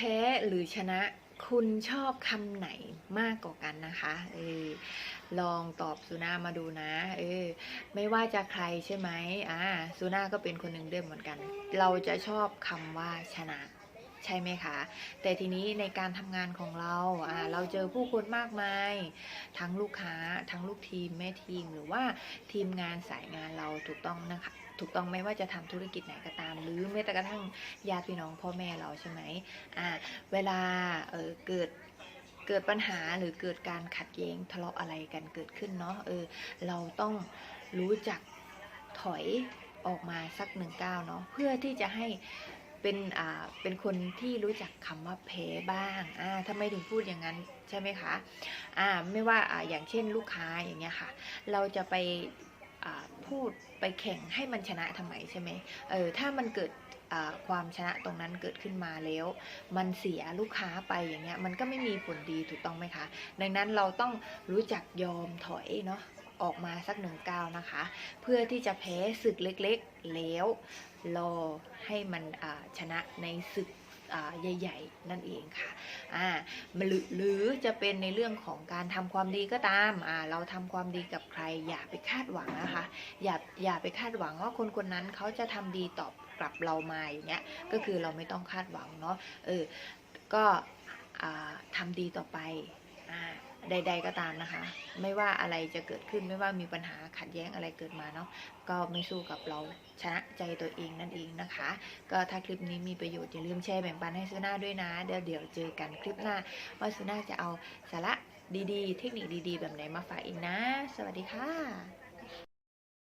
พ้หรือชนะคุณชอบคำไหนมากกว่ากันนะคะเออลองตอบสุนามาดูนะเออไม่ว่าจะใครใช่ไหมอ่าสุนาก็เป็นคนหนึ่งด้วยเหมือนกัน เราจะชอบคำว่าชนะ ใช่ไหมคะ แต่ทีนี้ในการทำงานของเราอ่าเราเจอผู้คนมากมาย ทั้งลูกค้า ทั้งลูกทีมแม่ทีมหรือว่าทีมงานสายงานเราถูกต้องนะคะถูกต้องไม่ว่าจะทำธุรกิจไหนก็ตาม หรือแม้แต่กระทั่งญาติพี่น้องพ่อแม่เราใช่ไหมอ่าเวลาเออเกิดเกิดปัญหาหรือเกิดการขัดแย้งทะเลาะอะไรกันเกิดขึ้นเนาะเออเราต้องรู้จักถอยออกมาสักหนึ่งก้าวเนาะเพื่อที่จะให้ เป็นอ่าเป็นคนที่รู้จักคำว่าแพ้บ้างอ่าทำไมถึงพูดอย่างนั้นใช่ไหมคะอ่าไม่ว่าอ่าอย่างเช่นลูกค้าอย่างเงี้ยค่ะ เราจะไปอ่าพูดไปแข่งให้มันชนะทำไมใช่ไหมเออถ้ามันเกิดอ่าความชนะตรงนั้นเกิดขึ้นมาแล้ว มันเสียลูกค้าไปอย่างเงี้ยมันก็ไม่มีผลดีถูกต้องไหมคะ ดังนั้นเราต้องรู้จักยอมถอยเนาะออกมาสักหนึ่งก้าวนะคะ เพื่อที่จะแพ้ศึกเล็กๆแล้ว รอให้มันชนะในศึกใหญ่ ๆ นั่นเองค่ะอ่าหรือหรือจะเป็นในเรื่องของการทำความดีก็ตามอ่าเราทำความดีกับใคร อย่าไปคาดหวังนะคะ อย่าอย่าไปคาดหวังว่าคนคนนั้นเขาจะทำดีตอบกลับเรามาอย่างเงี้ยก็คือเราไม่ต้องคาดหวังเนาะเออก็อ่าทำดีต่อไป ใด ๆ ก็ตามนะคะ ไม่ว่าอะไรจะเกิดขึ้นไม่ว่ามีปัญหาขัดแย้งอะไรเกิดมาเนาะก็ไม่สู้กับเราชนะใจตัวเองนั่นเองนะคะ ก็ถ้าคลิปนี้มีประโยชน์อย่าลืมแชร์แบ่งปันให้ซูน่าด้วยนะเดี๋ยวเดี๋ยวเจอกันคลิปหน้า ว่าซูน่าจะเอาสาระดีๆ เทคนิคดีๆ แบบไหนมาฝากอีกนะ สวัสดีค่ะ